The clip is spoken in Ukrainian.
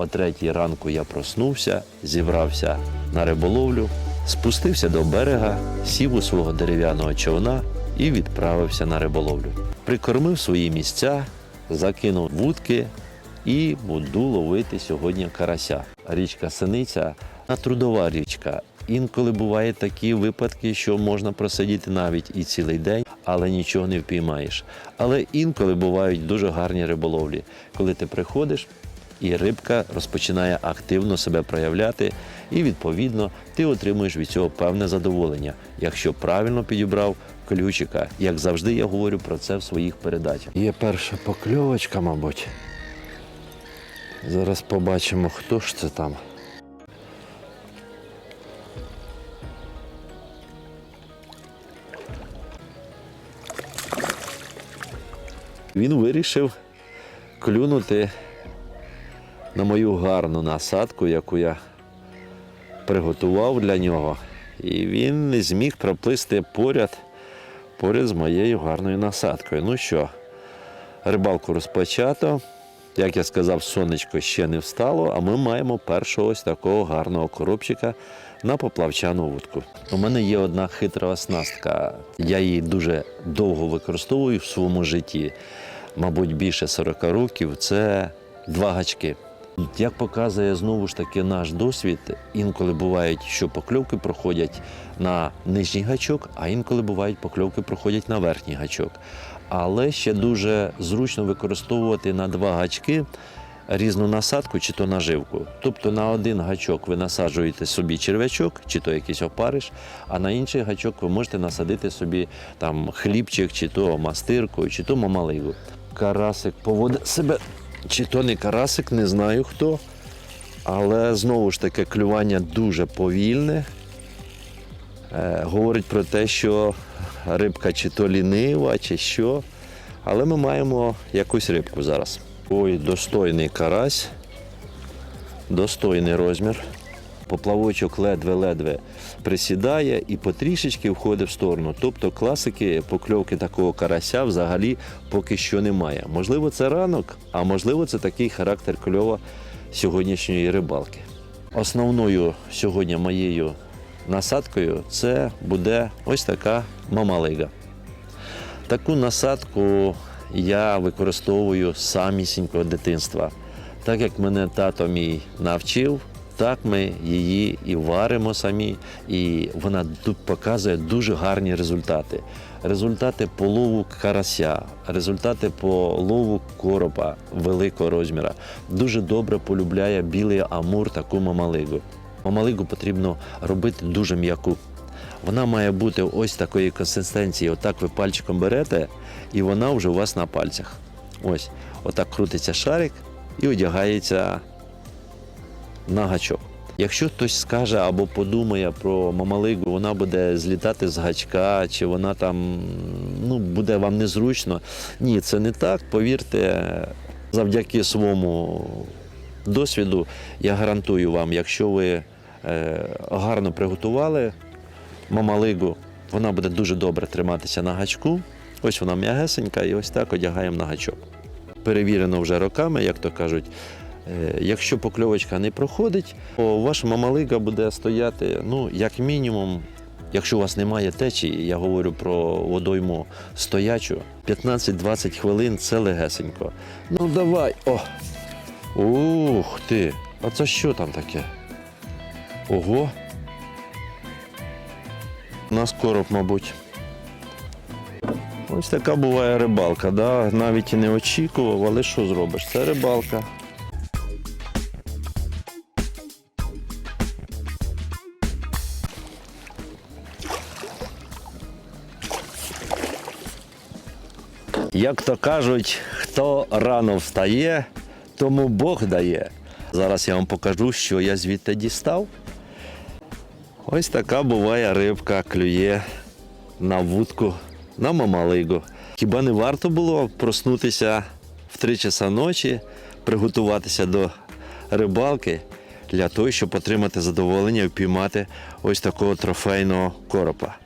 О третій ранку я проснувся, зібрався на риболовлю, спустився до берега, сів у свого дерев'яного човна і відправився на риболовлю. Прикормив свої місця, закинув вудки і буду ловити сьогодні карася. Річка Синиця трудова річка. Інколи бувають такі випадки, що можна просидіти навіть і цілий день, але нічого не впіймаєш. Але інколи бувають дуже гарні риболовлі, коли ти приходиш. І рибка розпочинає активно себе проявляти, і відповідно ти отримуєш від цього певне задоволення, якщо правильно підібрав ключика. Як завжди, я говорю про це в своїх передачах. Є перша покльовочка, мабуть. Зараз побачимо, хто ж це там. Він вирішив клюнути на мою гарну насадку, яку я приготував для нього. І він не зміг проплисти поряд, поряд з моєю гарною насадкою. Ну що, рибалку розпочато. Як я сказав, сонечко ще не встало, а ми маємо першого ось такого гарного коробчика на поплавчану вудку. У мене є одна хитра оснастка. Я її дуже довго використовую в своєму житті. Мабуть, більше 40 років. Це два гачки. Як показує знову ж таки наш досвід, інколи бувають, що покльовки проходять на нижній гачок, а інколи бувають покльовки проходять на верхній гачок. Але ще дуже зручно використовувати на два гачки різну насадку чи то наживку. Тобто на один гачок ви насаджуєте собі черв'ячок, чи то якийсь опариш, а на інший гачок ви можете насадити собі там хлібчик, чи то мастирку, чи то мамалигу. Карасик поводить себе, чи то не карасик, не знаю хто. Але знову ж таки клювання дуже повільне. Е, говорить про те, що рибка чи то лінива, чи що. Але ми маємо якусь рибку зараз. Ой, достойний карась, достойний розмір. Поплавочок ледве-ледве присідає і потрішечки входить в сторону. Тобто класики покльовки такого карася взагалі поки що немає. Можливо, це ранок, а можливо, це такий характер кльова сьогоднішньої рибалки. Основною сьогодні моєю насадкою це буде ось така мамалига. Таку насадку я використовую самісінького дитинства. Так як мене тато мій навчив, так ми її і варимо самі, і вона тут показує дуже гарні результати. Результати по лову карася, результати по лову коропа великого розміру. Дуже добре полюбляє білий амур таку мамалигу. Мамалигу потрібно робити дуже м'яку. Вона має бути ось такої консистенції. Отак ви пальчиком берете, і вона вже у вас на пальцях. Ось, отак крутиться шарик і одягається на гачок. Якщо хтось скаже або подумає про мамалигу, вона буде злітати з гачка, чи вона там ну, буде вам незручно. Ні, це не так. Повірте, завдяки своєму досвіду я гарантую вам, якщо ви е, гарно приготували мамалигу, вона буде дуже добре триматися на гачку. Ось вона м'ягесенька, і ось так одягаємо на гачок. Перевірено вже роками, як то кажуть. Е, Якщо покльовочка не проходить, то ваша мамалига буде стояти, ну, як мінімум, якщо у вас немає течії, я говорю про водойму стоячу, 15-20 хвилин це легесенько. Ну давай. О! Ух ти! А це що там таке? Ого! У нас короб, мабуть. Ось така буває рибалка, да? навіть і не очікував, але що зробиш? Це рибалка. Як то кажуть, хто рано встає, тому Бог дає. Зараз я вам покажу, що я звідти дістав. Ось така буває рибка, клює на вудку, на мамалигу. Хіба не варто було проснутися в 3 часа ночі, приготуватися до рибалки для того, щоб отримати задоволення і впіймати ось такого трофейного коропа.